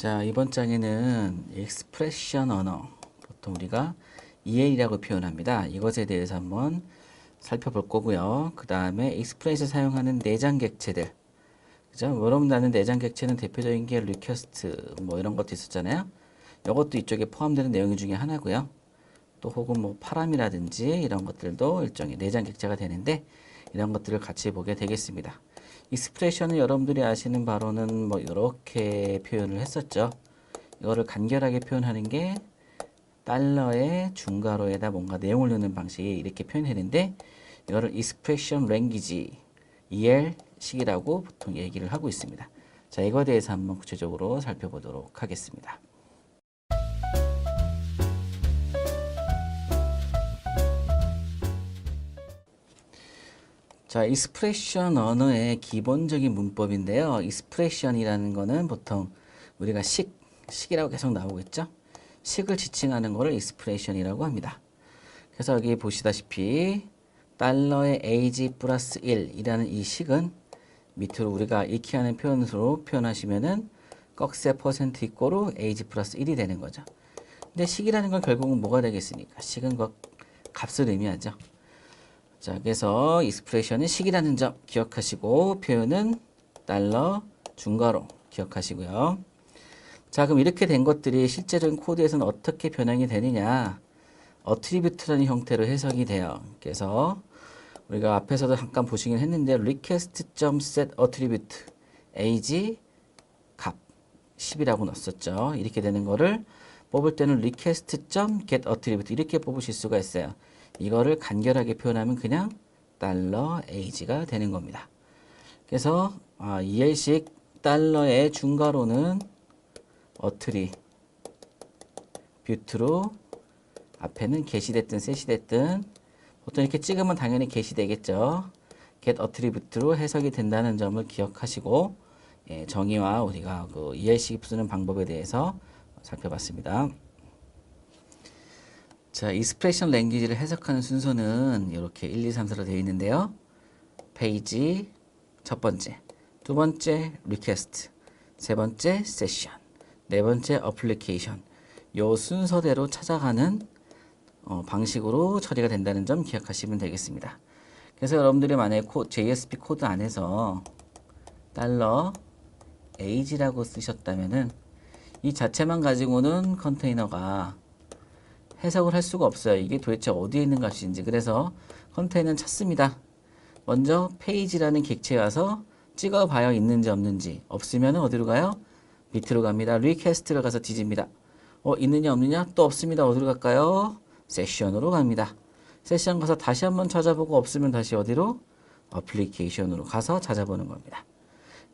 자, 이번 장에는 expression 언어, 보통 우리가 EL이라고 표현합니다. 이것에 대해서 한번 살펴볼 거고요. 그 다음에 익스프레스에 사용하는 내장 객체들. 그죠? 여러분 나는 내장 객체는 대표적인 게 리퀘스트 뭐 이런 것도 있었잖아요. 이것도 이쪽에 포함되는 내용 중에 하나고요. 또 혹은 뭐 파람이라든지 이런 것들도 일종의 내장 객체가 되는데 이런 것들을 같이 보게 되겠습니다. 익스프레션은 여러분들이 아시는 바로는 뭐 이렇게 표현을 했었죠. 이거를 간결하게 표현하는 게 달러의 중괄호에다 뭔가 내용을 넣는 방식이 이렇게 표현했는데 이거를 expression EL식이라고 보통 얘기를 하고 있습니다. 자, 이거에 대해서 한번 구체적으로 살펴보도록 하겠습니다. 자, 익스프레션 언어의 기본적인 문법인데요. 익스프레션이라는 거는 보통 우리가 식, 식이라고 계속 나오겠죠? 식을 지칭하는 거를 익스프레션이라고 합니다. 그래서 여기 보시다시피 달러의 age 플러스 1이라는 이 식은 밑으로 우리가 익히 하는 표현으로 표현하시면은 꺽쇠 퍼센트 이꼬로 age 플러스 1이 되는 거죠. 근데 식이라는 건 결국은 뭐가 되겠습니까? 식은 그 값을 의미하죠. 자, 그래서 익스프레션은 식이라는 점 기억하시고 표현은 달러 중괄호 기억하시고요. 자, 그럼 이렇게 된 것들이 실제로는 코드에서는 어떻게 변형이 되느냐? 어트리뷰트라는 형태로 해석이 돼요. 그래서 우리가 앞에서도 잠깐 보시긴 했는데 request.set attribute age 값 10이라고 넣었었죠. 이렇게 되는 거를 뽑을 때는 request.get attribute 이렇게 뽑으실 수가 있어요. 이거를 간결하게 표현하면 그냥 달러 age가 되는 겁니다. 그래서 아, EL식 달러의 중괄호는 어트리 뷰트로 앞에는 게시됐든 셋이 됐든 보통 이렇게 찍으면 당연히 게시되겠죠. get attribute로 해석이 된다는 점을 기억하시고 예, 정의와 우리가 그 EL식 쓰는 방법에 대해서 살펴봤습니다. 자, 익스프레션 랭귀지를 해석하는 순서는 이렇게 1, 2, 3, 4로 되어 있는데요. 페이지 첫 번째, 두 번째 리퀘스트, 세 번째 세션, 네 번째 어플리케이션. 요 순서대로 찾아가는 어, 방식으로 처리가 된다는 점 기억하시면 되겠습니다. 그래서 여러분들이 만약에 코, JSP 코드 안에서 달러 age라고 쓰셨다면은 이 자체만 가지고는 컨테이너가 해석을 할 수가 없어요. 이게 도대체 어디에 있는 값인지. 그래서 컨테이너는 찾습니다. 먼저 페이지라는 객체에 와서 찍어봐요. 있는지 없는지. 없으면 어디로 가요? 밑으로 갑니다. 리퀘스트로 가서 뒤집니다. 어, 있느냐 없느냐? 또 없습니다. 어디로 갈까요? 세션으로 갑니다. 세션 가서 다시 한번 찾아보고 없으면 다시 어디로? 어플리케이션으로 가서 찾아보는 겁니다.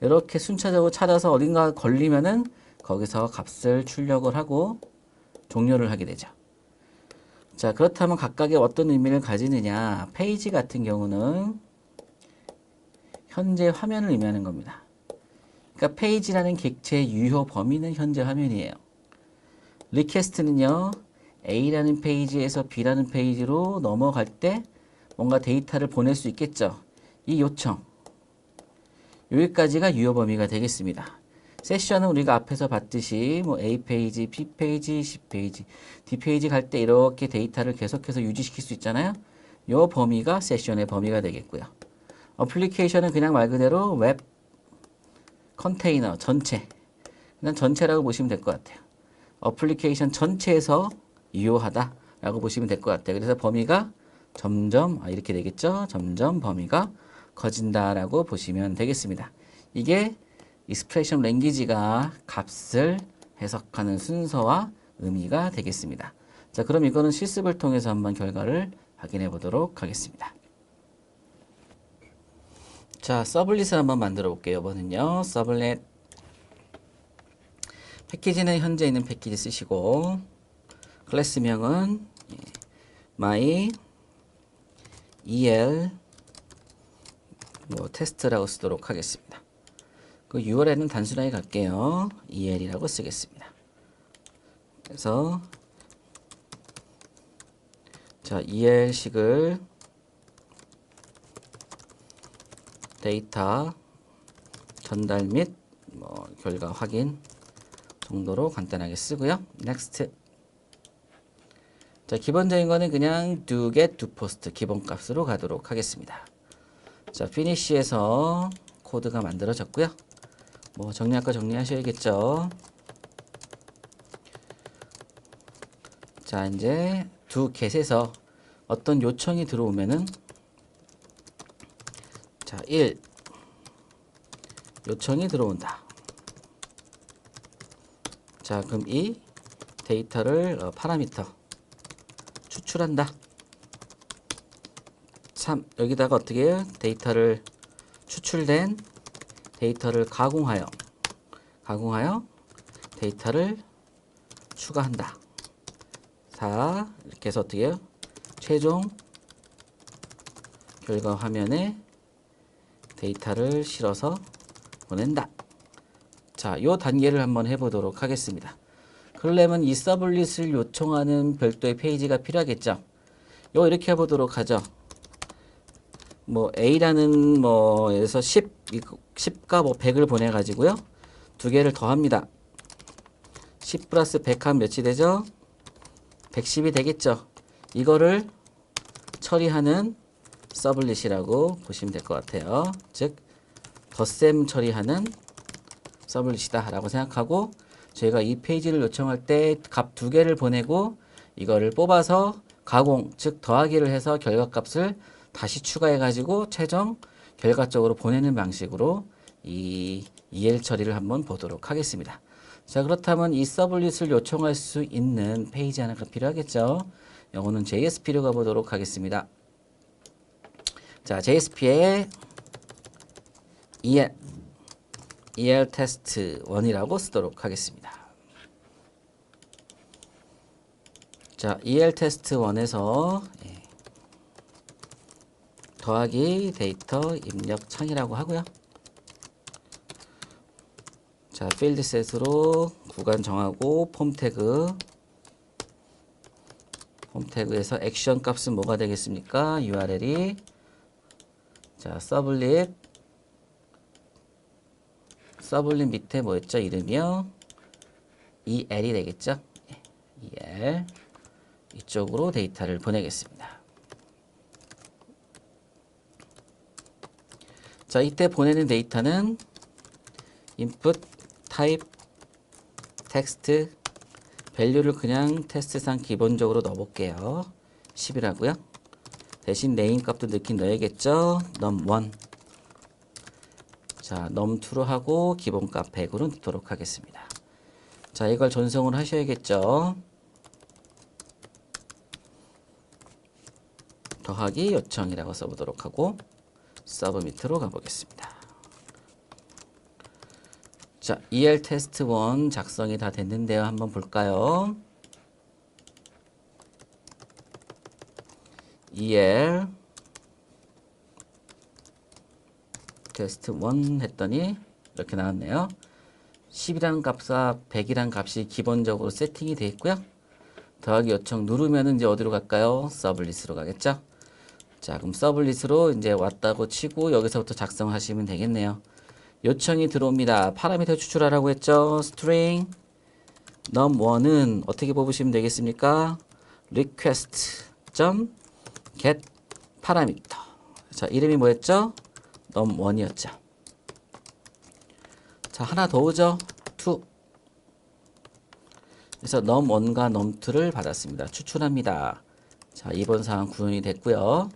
이렇게 순차적으로 찾아서 어딘가 걸리면은 거기서 값을 출력을 하고 종료를 하게 되죠. 자, 그렇다면 각각의 어떤 의미를 가지느냐? 페이지 같은 경우는 현재 화면을 의미하는 겁니다. 그러니까 페이지라는 객체의 유효 범위는 현재 화면이에요. 리퀘스트는요. A라는 페이지에서 B라는 페이지로 넘어갈 때 뭔가 데이터를 보낼 수 있겠죠. 이 요청. 여기까지가 유효 범위가 되겠습니다. 세션은 우리가 앞에서 봤듯이 뭐 A 페이지, B 페이지, C 페이지, D 페이지 갈 때 이렇게 데이터를 계속해서 유지시킬 수 있잖아요. 요 범위가 세션의 범위가 되겠고요. 어플리케이션은 그냥 말 그대로 웹 컨테이너 전체 그냥 전체라고 보시면 될 것 같아요. 어플리케이션 전체에서 유효하다라고 보시면 될 것 같아요. 그래서 범위가 점점 아, 이렇게 되겠죠. 점점 범위가 커진다라고 보시면 되겠습니다. 이게 익스프레션 랭귀지가 값을 해석하는 순서와 의미가 되겠습니다. 자, 그럼 이거는 실습을 통해서 한번 결과를 확인해 보도록 하겠습니다. 자, 서블릿을 한번 만들어 볼게요. 이번은요. 서블릿 패키지는 현재 있는 패키지 쓰시고 클래스명은 예, my el 뭐 테스트라고 쓰도록 하겠습니다. 그 URL은 단순하게 갈게요. el이라고 쓰겠습니다. 그래서 자 el식을 데이터 전달 및 뭐 결과 확인 정도로 간단하게 쓰고요. next. 자, 기본적인 거는 그냥 do get do post 기본값으로 가도록 하겠습니다. 자, finish에서 코드가 만들어졌고요. 뭐 정리할 거 정리하셔야겠죠. 자, 이제 do get에서 어떤 요청이 들어오면은 자, 1 요청이 들어온다. 자, 그럼 이 데이터를 어, 파라미터 추출한다. 3. 여기다가 어떻게? 데이터를 추출된 데이터를 가공하여 가공하여 데이터를 추가한다. 4. 이렇게 해서 어떻게 해요? 최종 결과 화면에 데이터를 실어서 보낸다. 자, 요 단계를 한번 해보도록 하겠습니다. 그러려면 이 서블릿을 요청하는 별도의 페이지가 필요하겠죠. 요 이렇게 해보도록 하죠. 뭐 A라는 뭐에서 10, 10과 뭐 100을 보내 가지고요. 두 개를 더합니다. 10 플러스 100 하면 몇이 되죠? 110이 되겠죠. 이거를 처리하는 서블릿이라고 보시면 될 것 같아요. 즉 덧셈 처리하는 서블릿이다 라고 생각하고 저희가 이 페이지를 요청할 때 값 두 개를 보내고 이거를 뽑아서 가공 즉 더하기를 해서 결과값을 다시 추가해 가지고 최종 결과적으로 보내는 방식으로 이 EL 처리를 한번 보도록 하겠습니다. 자 그렇다면 이 서블릿을 요청할 수 있는 페이지 하나가 필요하겠죠. 요거는 JSP로 가보도록 하겠습니다. 자 JSP에 EL EL 테스트 1이라고 쓰도록 하겠습니다. 자, EL 테스트 1에서 예, 더하기 데이터 입력 창이라고 하고요. 자, 필드 셋으로 구간 정하고 폼 태그 폼 태그에서 액션 값은 뭐가 되겠습니까? URL이 자, 서블릿 서블릿 밑에 뭐였죠? 이름이요. EL이 되겠죠? EL 이쪽으로 데이터를 보내겠습니다. 자, 이때 보내는 데이터는 input type text 밸류를 그냥 테스트상 기본적으로 넣어볼게요. 10이라고요. 대신 네임 값도 넣긴 넣어야겠죠. num1 자, num2로 하고 기본값 100으로 넣도록 하겠습니다. 자, 이걸 전송을 하셔야겠죠. 더하기 요청이라고 써보도록 하고 서브미트로 가보겠습니다. 자, EL 테스트 1 작성이 다 됐는데요. 한번 볼까요? EL 테스트 1 했더니 이렇게 나왔네요. 10이라는 값과 100이라는 값이 기본적으로 세팅이 되어 있고요. 더하기 요청 누르면 이제 어디로 갈까요? 서블릿으로 가겠죠? 자, 그럼 서블릿으로 이제 왔다고 치고 여기서부터 작성하시면 되겠네요. 요청이 들어옵니다. 파라미터 추출하라고 했죠. string num1은 어떻게 뽑으시면 되겠습니까? request get parameter. 자, 이름이 뭐였죠? num1이었죠. 자, 하나 더 오죠? to. 그래서 num1과 num2를 받았습니다. 추출합니다. 자, 이번 사항 구현이 됐고요.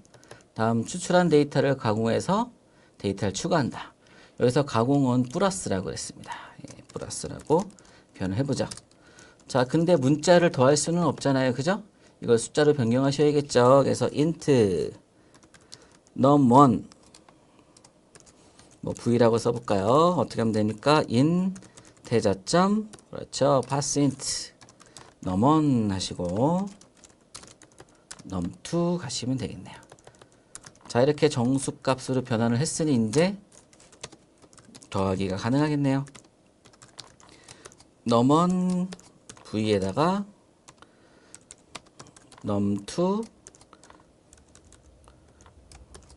다음 추출한 데이터를 가공해서 데이터를 추가한다. 여기서 가공은 플러스라고 했습니다. 예, 플러스라고 표현을 해보죠. 자, 근데 문자를 더할 수는 없잖아요. 그죠? 이걸 숫자로 변경하셔야겠죠. 그래서 int num1 뭐 v라고 써볼까요? 어떻게 하면 됩니까? in 대자점 그렇죠. passint num1 하시고 num2 가시면 되겠네요. 자 이렇게 정수값으로 변환을 했으니 이제 더하기가 가능하겠네요. num1 v에다가 num2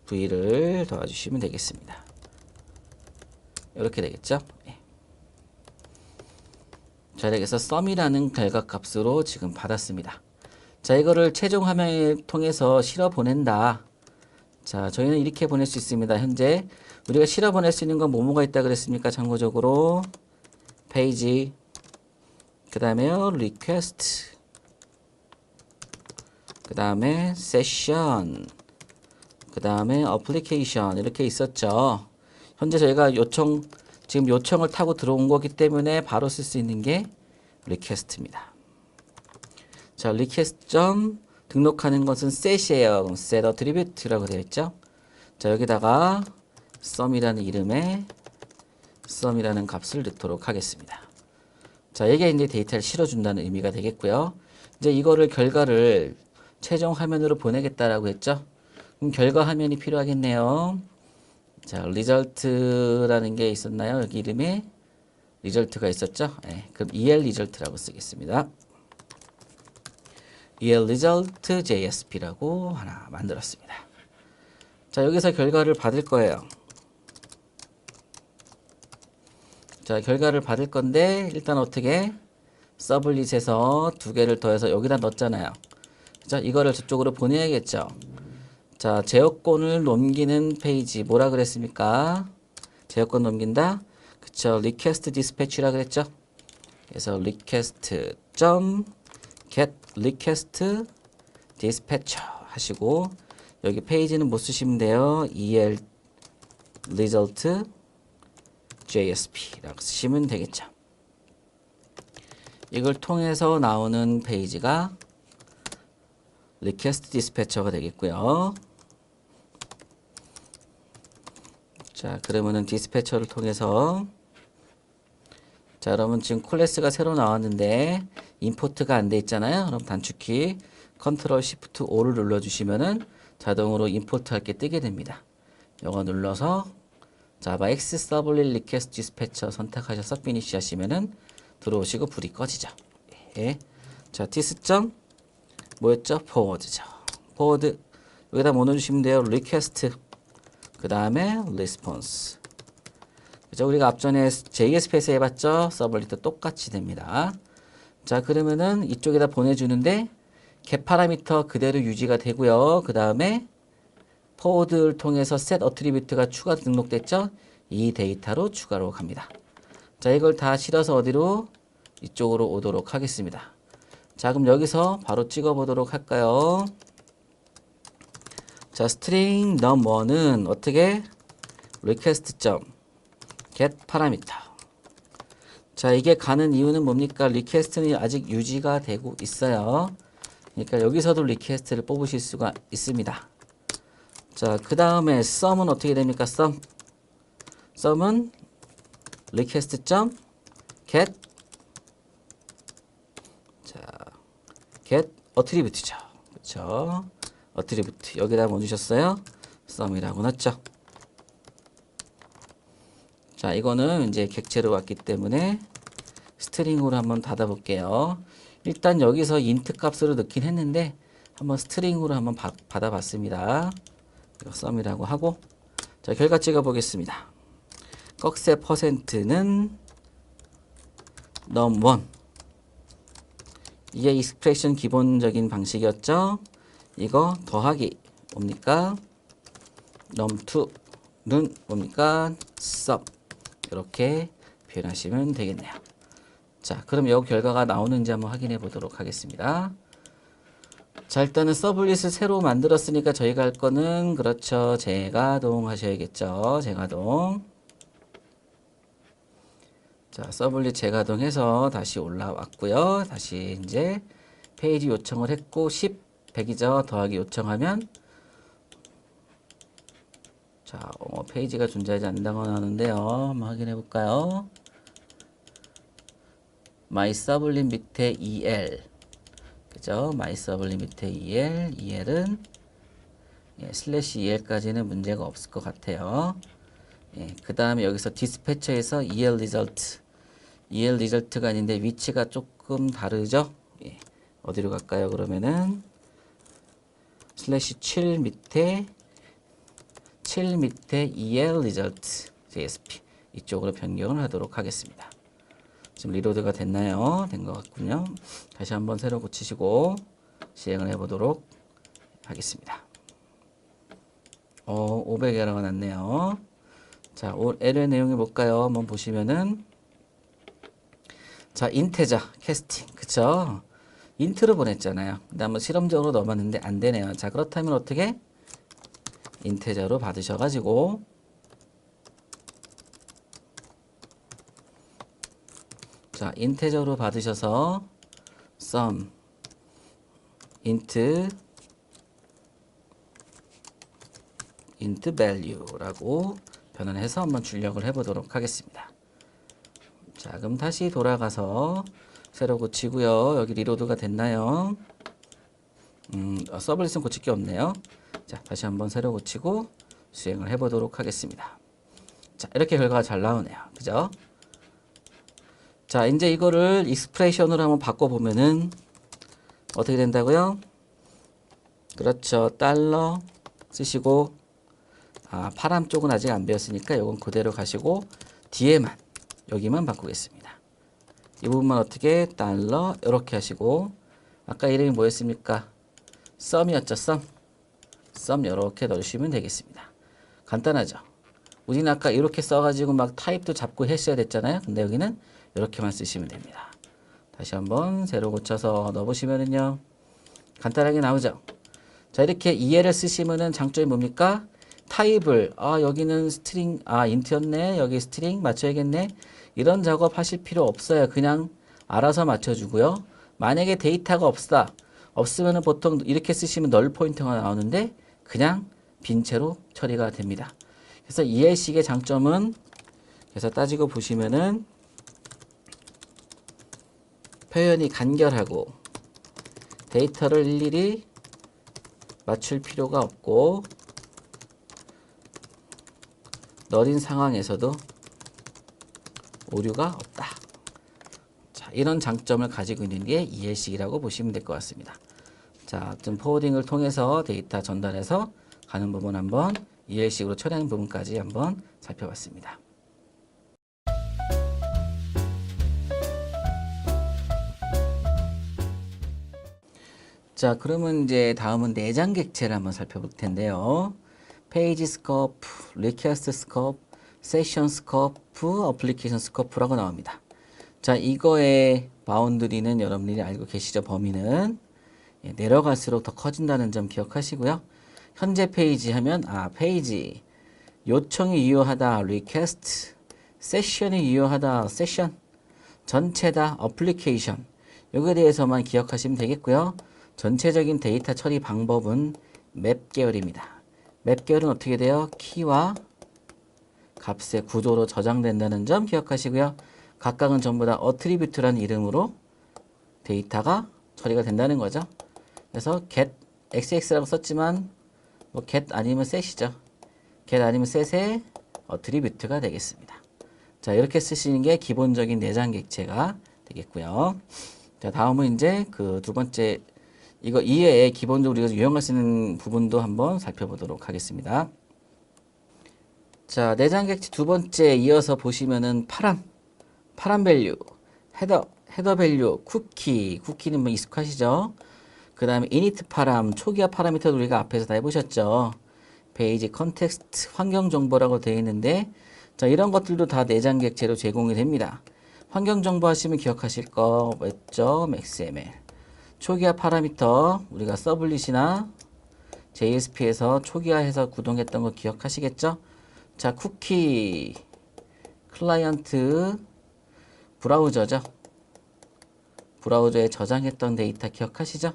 v를 더해주시면 되겠습니다. 이렇게 되겠죠? 예. 저에게서 sum이라는 결과값으로 지금 받았습니다. 자, 이거를 최종 화면을 통해서 실어 보낸다. 자, 저희는 이렇게 보낼 수 있습니다. 현재 우리가 실어 보낼 수 있는 건 뭐뭐가 있다 그랬습니까? 참고적으로 페이지 그 다음에 request 그 다음에 session 그 다음에 application 이렇게 있었죠. 현재 저희가 요청 지금 요청을 타고 들어온 거기 때문에 바로 쓸 수 있는 게 request입니다. 자, request 점 등록하는 것은. 그럼 set attribute라고 되어 있죠. 자, 여기다가 sum이라는 이름의 sum이라는 값을 넣도록 하겠습니다. 자, 이게 이제 데이터를 실어준다는 의미가 되겠고요. 이제 이거를 결과를 최종 화면으로 보내겠다라고 했죠. 그럼 결과 화면이 필요하겠네요. 자, result라는 게 있었나요? 여기 이름에 result가 있었죠. 네, 그럼 el result라고 쓰겠습니다. El result JSP라고 하나 만들었습니다. 자, 여기서 결과를 받을 거예요. 자, 결과를 받을 건데 일단 어떻게 서블릿에서 두 개를 더해서 여기다 넣었잖아요. 자, 이거를 저쪽으로 보내야겠죠. 자, 제어권을 넘기는 페이지 뭐라 그랬습니까? 제어권 넘긴다. 그쵸? request dispatch라 그랬죠? 그래서 request 점 get request dispatcher 하시고 여기 페이지는 못 쓰시면 돼요. el result JSP라고 쓰시면 되겠죠. 이걸 통해서 나오는 페이지가 request dispatcher가 되겠고요. 자, 그러면은 디스패처를 통해서 자, 여러분 지금 클래스가 새로 나왔는데 임포트가 안 돼 있잖아요. 그럼 단축키 컨트롤 시프트 O를 눌러 주시면은 자동으로 임포트 할게 뜨게 됩니다. 이거 눌러서 자바 X 서블릿 리퀘스트 디스패처 선택하셔서 피니시 하시면은 들어오시고 불이 꺼지죠. 예. 자, 디스점 뭐였죠? 포워드죠. 포워드 여기다 뭐 넣어주시면 돼요. 리퀘스트 그 다음에 리스폰스 그죠? 우리가 앞전에 JSP에서 해봤죠? 서블릿도 똑같이 됩니다. 자 그러면은 이쪽에다 보내주는데 get 파라미터 그대로 유지가 되고요. 그 다음에 포워드를 통해서 set 어트리뷰트가 추가 등록됐죠? 이 데이터로 추가로 갑니다. 자 이걸 다 실어서 어디로? 이쪽으로 오도록 하겠습니다. 자 그럼 여기서 바로 찍어 보도록 할까요? 자 string num1은 어떻게? request 점 get parameter 자 이게 가는 이유는 뭡니까? 리퀘스트는 아직 유지가 되고 있어요. 그러니까 여기서도 리퀘스트를 뽑으실 수가 있습니다. 자, 그 다음에 sum은 어떻게 됩니까? sum. sum은 request.get 자, get attribute죠. 그렇죠? attribute 여기다 뭐 주셨어요? sum이라고 넣었죠. 자, 이거는 이제 객체로 왔기 때문에 스트링으로 한번 닫아 볼게요. 일단 여기서 인트 값으로 넣긴 했는데 한번 스트링으로 한번 바, 받아 봤습니다. 이거 썸이라고 하고 자 결과 찍어 보겠습니다. 꺽쇠 퍼센트는 num1 이게 익스프레션 기본적인 방식이었죠. 이거 더하기 뭡니까? num2는 뭡니까? sum 이렇게 표현하시면 되겠네요. 자, 그럼 이 결과가 나오는지 한번 확인해 보도록 하겠습니다. 자, 일단은 서블릿을 새로 만들었으니까 저희가 할 거는 그렇죠. 재가동 하셔야겠죠. 재가동. 자, 서블릿 재가동해서 다시 올라왔고요. 다시 이제 페이지 요청을 했고 10, 100이죠. 더하기 요청하면 자, 어, 페이지가 존재하지 않는다고 하는데요. 한번 확인해 볼까요? my 서블릿 밑에 el 그죠? my 서블릿 밑에 el el은 예, 슬래시 el까지는 문제가 없을 것 같아요. 예, 그 다음에 여기서 디스패처에서 el result el result가 아닌데 위치가 조금 다르죠? 예, 어디로 갈까요? 그러면은 슬래시 7 밑에 7 밑에 el result JSP 이쪽으로 변경을 하도록 하겠습니다. 지금 리로드가 됐나요? 된 것 같군요. 다시 한번 새로 고치시고 시행을 해보도록 하겠습니다. 어, 500에러가 났네요. 자, 올 L의 내용이 뭘까요? 한번 보시면은 자, 인테저 캐스팅. 그쵸? 인트로 보냈잖아요. 근데 한번 실험적으로 넣어봤는데 안 되네요. 자, 그렇다면 어떻게? 인테저로 받으셔가지고 자, 인테저로 받으셔서 sum int int value라고 변환해서 한번 출력을 해보도록 하겠습니다. 자, 그럼 다시 돌아가서 새로 고치고요. 여기 리로드가 됐나요? 음, 어, 서블릿은 고칠 게 없네요. 자, 다시 한번 새로 고치고 수행을 해보도록 하겠습니다. 자, 이렇게 결과가 잘 나오네요. 그죠? 자, 이제 이거를 익스프레션으로 한번 바꿔보면은 어떻게 된다고요? 그렇죠. 달러 쓰시고 아, 파람 쪽은 아직 안 배웠으니까 이건 그대로 가시고 뒤에만 여기만 바꾸겠습니다. 이 부분만 어떻게 달러 이렇게 하시고 아까 이름이 뭐였습니까? 썸이었죠. 썸. 썸 이렇게 넣으시면 되겠습니다. 간단하죠. 우리는 아까 이렇게 써가지고 막 타입도 잡고 했어야 됐잖아요. 근데 여기는 이렇게만 쓰시면 됩니다. 다시 한번 새로 고쳐서 넣어보시면은요. 간단하게 나오죠. 자 이렇게 이해를 쓰시면은 장점이 뭡니까? 타입을 아 여기는 스트링 아 인트였네 여기 스트링 맞춰야겠네 이런 작업 하실 필요 없어요 그냥 알아서 맞춰주고요 만약에 데이터가 없다 없으면은 보통 이렇게 쓰시면 널 포인터가 나오는데 그냥 빈 채로 처리가 됩니다 그래서 EL식의 장점은 그래서 따지고 보시면은 표현이 간결하고 데이터를 일일이 맞출 필요가 없고 너린 상황에서도 오류가 없다. 자, 이런 장점을 가지고 있는 게 ELC라고 보시면 될 것 같습니다. 자, 좀 포워딩을 통해서 데이터 전달해서 가는 부분 한번 ELC로 처리하는 부분까지 한번 살펴봤습니다. 자, 그러면 이제 다음은 내장 객체를 한번 살펴볼 텐데요. 페이지 스코프, 리퀘스트 스코프, 세션 스코프, 어플리케이션 스코프라고 나옵니다. 자, 이거의 바운드리는 여러분들이 알고 계시죠? 범위는 예, 내려갈수록 더 커진다는 점 기억하시고요. 현재 페이지 하면 아, 페이지 요청이 유효하다, 리퀘스트, 세션이 유효하다, 세션 전체다, 어플리케이션 여기에 대해서만 기억하시면 되겠고요. 전체적인 데이터 처리 방법은 맵 계열입니다. 맵 계열은 어떻게 돼요? 키와 값의 구조로 저장된다는 점 기억하시고요. 각각은 전부 다 어트리뷰트라는 이름으로 데이터가 처리가 된다는 거죠. 그래서 get xx라고 썼지만 뭐 get 아니면 set이죠. get 아니면 set의 어트리뷰트가 되겠습니다. 자, 이렇게 쓰시는 게 기본적인 내장 객체가 되겠고요. 자, 다음은 이제 그 두 번째 이거 이외에 기본적으로 우리가 유형할 수 있는 부분도 한번 살펴보도록 하겠습니다. 자, 내장 객체 두 번째 이어서 보시면은 파람, 파람 밸류, 헤더, 헤더 밸류, 쿠키, 쿠키는 뭐 익숙하시죠? 그 다음에 이니트 파람, 초기화 파라미터도 우리가 앞에서 다 해보셨죠? 페이지 컨텍스트 환경 정보라고 되어 있는데 자, 이런 것들도 다 내장 객체로 제공이 됩니다. 환경 정보 하시면 기억하실 거 뭐였죠? XML. 초기화 파라미터 우리가 서블릿이나 JSP에서 초기화해서 구동했던 거 기억하시겠죠? 자, 쿠키 클라이언트 브라우저죠. 브라우저에 저장했던 데이터 기억하시죠?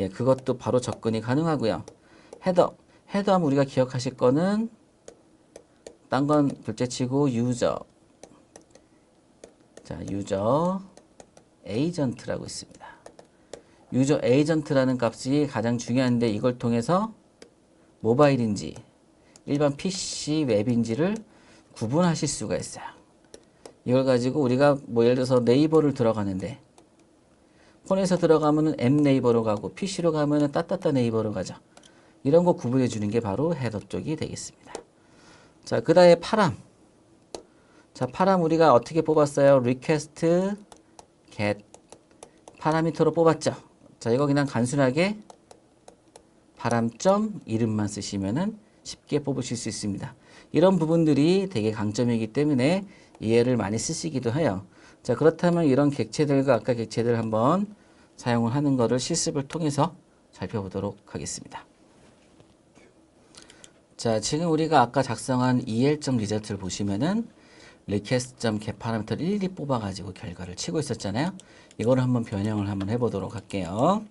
예, 그것도 바로 접근이 가능하고요. 헤더, 헤더 하면 우리가 기억하실 거는 딴 건 둘째치고 유저. 자, 유저 에이전트라고 있습니다. 유저 에이전트라는 값이 가장 중요한데 이걸 통해서 모바일인지 일반 PC 웹인지를 구분하실 수가 있어요. 이걸 가지고 우리가 뭐 예를 들어서 네이버를 들어가는데 폰에서 들어가면은 앱 네이버로 가고 PC로 가면은 따따따 네이버로 가죠. 이런 거 구분해 주는 게 바로 헤더 쪽이 되겠습니다. 자, 그 다음에 파람. 자, 파람 우리가 어떻게 뽑았어요? 리퀘스트, get 파라미터로 뽑았죠. 자, 이거 그냥 간순하게 바람점 이름만 쓰시면은 쉽게 뽑으실 수 있습니다. 이런 부분들이 되게 강점이기 때문에 이해를 많이 쓰시기도 해요. 자, 그렇다면 이런 객체들과 아까 객체들 한번 사용을 하는 것을 실습을 통해서 살펴보도록 하겠습니다. 자, 지금 우리가 아까 작성한 EL점 리저트를 보시면은 request.get 파라미터를 일일이 뽑아가지고 결과를 치고 있었잖아요. 이거를 한번 변형을 한번 해보도록 할게요.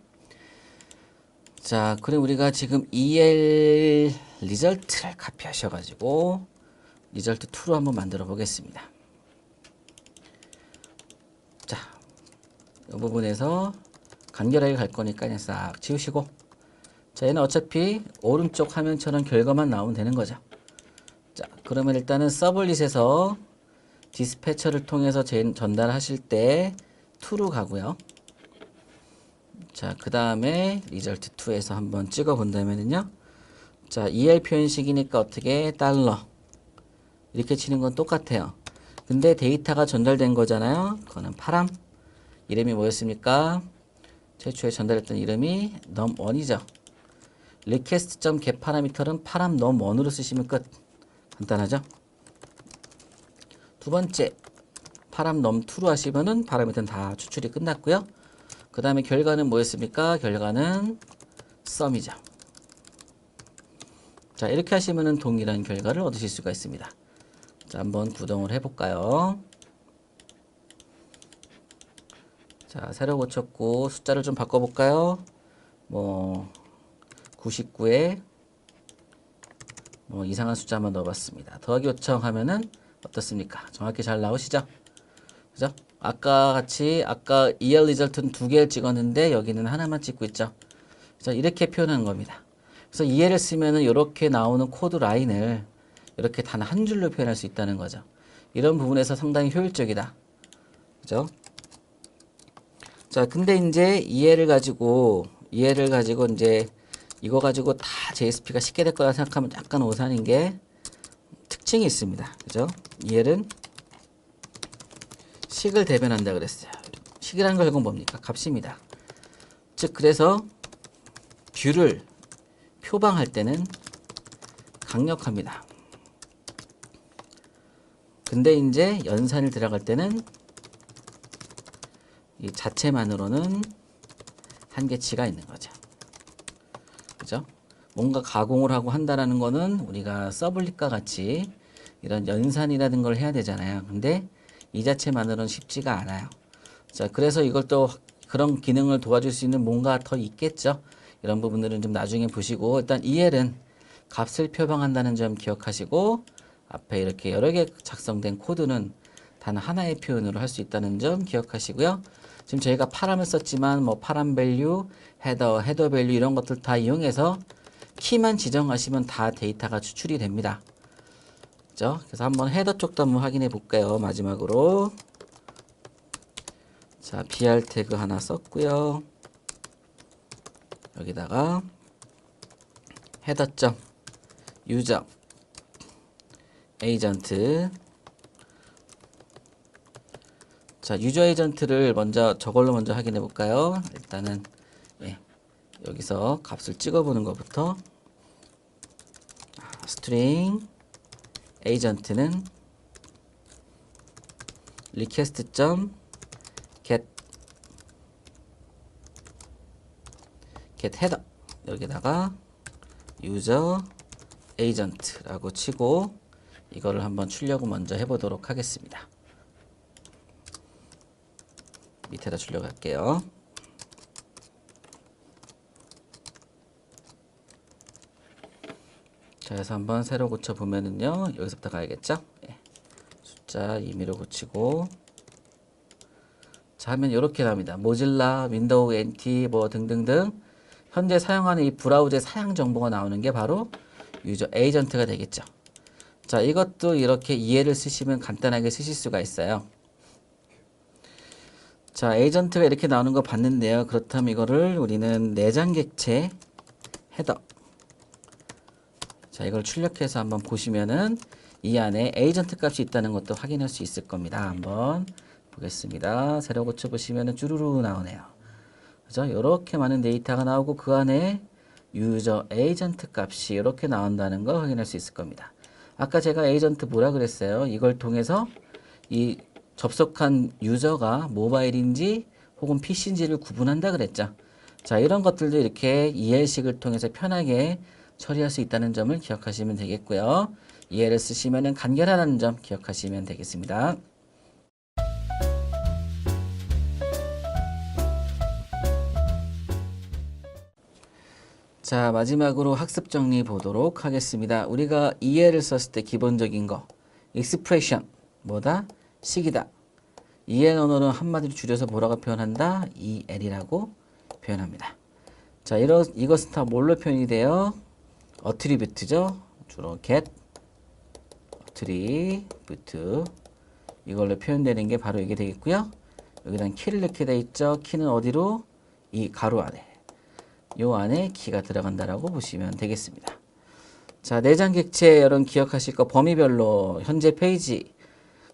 자, 그럼 우리가 지금 EL 리절트를 카피하셔가지고 리절트 2로 한번 만들어 보겠습니다. 자, 이 부분에서 간결하게 갈 거니까 그냥 싹 지우시고 자, 얘는 어차피 오른쪽 화면처럼 결과만 나오면 되는 거죠. 자, 그러면 일단은 서블릿에서 디스패처를 통해서 제- 전달하실 때 2로 가고요. 자, 그 다음에 리절트 2에서 한번 찍어 본다면은요. 자, EL 표현식이니까 어떻게 달러 이렇게 치는 건 똑같아요. 근데 데이터가 전달된 거잖아요. 그거는 파람. 이름이 뭐였습니까? 최초에 전달했던 이름이 num1이죠. request.get 파라미터는 파람 num1으로 쓰시면 끝. 간단하죠? 두 번째, 파람 num2로 하시면은 파라미터는 다 추출이 끝났고요. 그 다음에 결과는 뭐였습니까? 결과는 썸이죠. 자, 이렇게 하시면은 동일한 결과를 얻으실 수가 있습니다. 자, 한번 구동을 해볼까요? 자, 새로 고쳤고 숫자를 좀 바꿔볼까요? 뭐 99에 뭐 이상한 숫자 한번 넣어봤습니다. 더하기 요청하면은 어떻습니까? 정확히 잘 나오시죠? 그죠? 아까 같이 아까 EL 리절트는 두 개를 찍었는데 여기는 하나만 찍고 있죠. 그래서 이렇게 표현하는 겁니다. 그래서 EL을 쓰면은 이렇게 나오는 코드 라인을 이렇게 단 한 줄로 표현할 수 있다는 거죠. 이런 부분에서 상당히 효율적이다. 그죠? 자, 근데 이제 EL을 가지고 EL을 가지고 이제 이거 가지고 다 JSP가 쉽게 될 거라 생각하면 약간 오산인 게 특징이 있습니다. 그죠? EL은 식을 대변한다 그랬어요. 식이라는 건 결국 뭡니까? 값입니다. 즉 그래서 뷰를 표방할 때는 강력합니다. 근데 이제 연산을 들어갈 때는 이 자체만으로는 한계치가 있는 거죠. 그죠? 뭔가 가공을 하고 한다라는 거는 우리가 서블릿과 같이 이런 연산이라든 걸 해야 되잖아요. 근데 이 자체만으로는 쉽지가 않아요. 자, 그래서 이걸 또 그런 기능을 도와줄 수 있는 뭔가 더 있겠죠. 이런 부분들은 좀 나중에 보시고 일단 EL은 값을 표방한다는 점 기억하시고 앞에 이렇게 여러 개 작성된 코드는 단 하나의 표현으로 할 수 있다는 점 기억하시고요. 지금 저희가 파람을 썼지만 뭐 파람 밸류, 헤더, 헤더 밸류 이런 것들 다 이용해서 키만 지정하시면 다 데이터가 추출이 됩니다. 그죠? 그래서 한번 헤더 쪽도 한번 확인해 볼까요? 마지막으로. 자, BR 태그 하나 썼고요. 여기다가 헤더 점 유저 에이전트 자 유저 에이전트를 먼저 저걸로 먼저 확인해 볼까요? 일단은 예, 여기서 값을 찍어 보는 것부터. 아, 스트링 에이전트는 request 점 get get header. 여기다가 user agent라고 치고 이거를 한번 출력을 먼저 해보도록 하겠습니다. 밑에다 출력할게요. 자, 그래서 한번 새로 고쳐 보면은요, 여기서부터 가야겠죠? 예. 숫자 임의로 고치고 자 하면 이렇게 나옵니다. 모질라, 윈도우, NT 뭐 등등등 현재 사용하는 이 브라우저의 사양 정보가 나오는 게 바로 유저 에이전트가 되겠죠. 자, 이것도 이렇게 이해를 쓰시면 간단하게 쓰실 수가 있어요. 자, 에이전트가 이렇게 나오는 거 봤는데요. 그렇다면 이거를 우리는 내장 객체 헤더 자, 이걸 출력해서 한번 보시면은 이 안에 에이전트 값이 있다는 것도 확인할 수 있을 겁니다. 한번 보겠습니다. 세로 고쳐 보시면은 쭈루루 나오네요. 그죠? 이렇게 많은 데이터가 나오고 그 안에 유저 에이전트 값이 이렇게 나온다는 걸 확인할 수 있을 겁니다. 아까 제가 에이전트 뭐라 그랬어요? 이걸 통해서 이 접속한 유저가 모바일인지 혹은 PC인지를 구분한다 그랬죠. 자, 이런 것들도 이렇게 EL식을 통해서 편하게 처리할 수 있다는 점을 기억하시면 되겠고요. EL을 쓰시면 간결하다는 점 기억하시면 되겠습니다. 자, 마지막으로 학습 정리 보도록 하겠습니다. 우리가 EL을 썼을 때 기본적인 거, expression, 뭐다? 식이다. EL 언어는 한마디로 줄여서 뭐라고 표현한다? EL이라고 표현합니다. 자, 이러, 이것은 다 뭘로 표현이 돼요? 어트리뷰트죠. 주로 get, 어트리뷰트 이걸로 표현되는 게 바로 이게 되겠고요. 여기다 키를 넣게 돼 있죠. 키는 어디로? 이 가로 안에. 요 안에 키가 들어간다라고 보시면 되겠습니다. 자, 내장 객체 여러분 기억하실 거 범위별로 현재 페이지,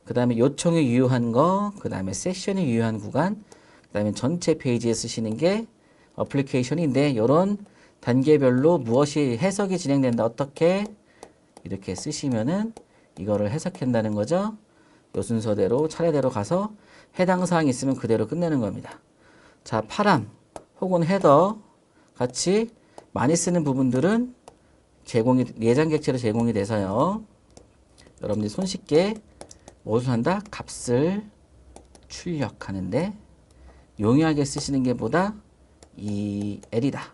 그 다음에 요청에 유효한 거, 그 다음에 세션에 유효한 구간, 그 다음에 전체 페이지에 쓰시는 게 어플리케이션인데 이런 단계별로 무엇이 해석이 진행된다. 어떻게 이렇게 쓰시면은 이거를 해석한다는 거죠. 요 순서대로 차례대로 가서 해당 사항이 있으면 그대로 끝내는 겁니다. 자, 파람 혹은 헤더 같이 많이 쓰는 부분들은 제공이 예장 객체로 제공이 돼서요. 여러분들이 손쉽게 무엇을 한다? 값을 출력하는데 용이하게 쓰시는 게 보다 이 L이다.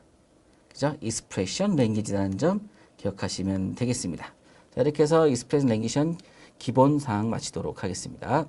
그죠? expression language라는 점 기억하시면 되겠습니다. 자, 이렇게 해서 expression language 기본 사항 마치도록 하겠습니다.